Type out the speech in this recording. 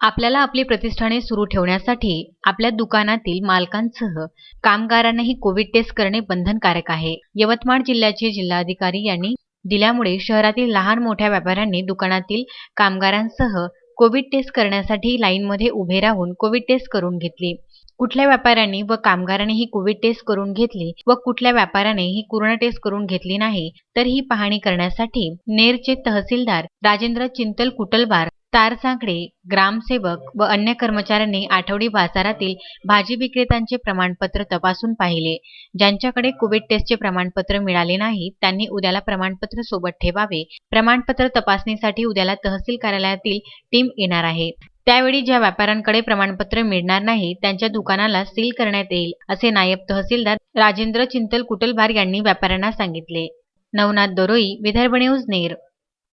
आपल्याला आपली प्रतिष्ठाने सुरू ठेवण्यासाठी आपल्या दुकानातील मालकांसह कामगारांनाही कोविड टेस्ट करणे बंधनकारक आहे. यवतमाळ जिल्ह्याचे जिल्हाधिकारी यांनी दिल्यामुळे शहरातील लहान मोठ्या व्यापाऱ्यांनी दुकानातील कामगारांसह कोविड टेस्ट करण्यासाठी लाईनमध्ये उभे राहून कोविड टेस्ट करून घेतली. कुठल्या व्यापाऱ्यांनी व कामगारांनी ही कोविड टेस्ट करून घेतली व कुठल्या व्यापाऱ्याने ही कोरोना टेस्ट करून घेतली नाही तर ही पाहणी करण्यासाठी नेरचे तहसीलदार राजेंद्र चिंतल कुटलवार तारसांकडे ग्रामसेवक व अन्य कर्मचाऱ्यांनी आठवडी बाजारातील भाजी विक्रेत्यांचे प्रमाणपत्र तपासून पाहिले. ज्यांच्याकडे कोविड टेस्टचे प्रमाणपत्र मिळाले नाही त्यांनी उद्याला प्रमाणपत्र सोबत ठेवावे. प्रमाणपत्र तपासणीसाठी उद्याला तहसील कार्यालयातील टीम येणार आहे. त्यावेळी ज्या व्यापाऱ्यांकडे प्रमाणपत्र मिळणार नाही त्यांच्या दुकानाला सील करण्यात येईल असे नायब तहसीलदार राजेंद्र चिंतल कुटलभार यांनी व्यापाऱ्यांना सांगितले. नवनाथ दोरोई विदर्भ न्यूज नेर.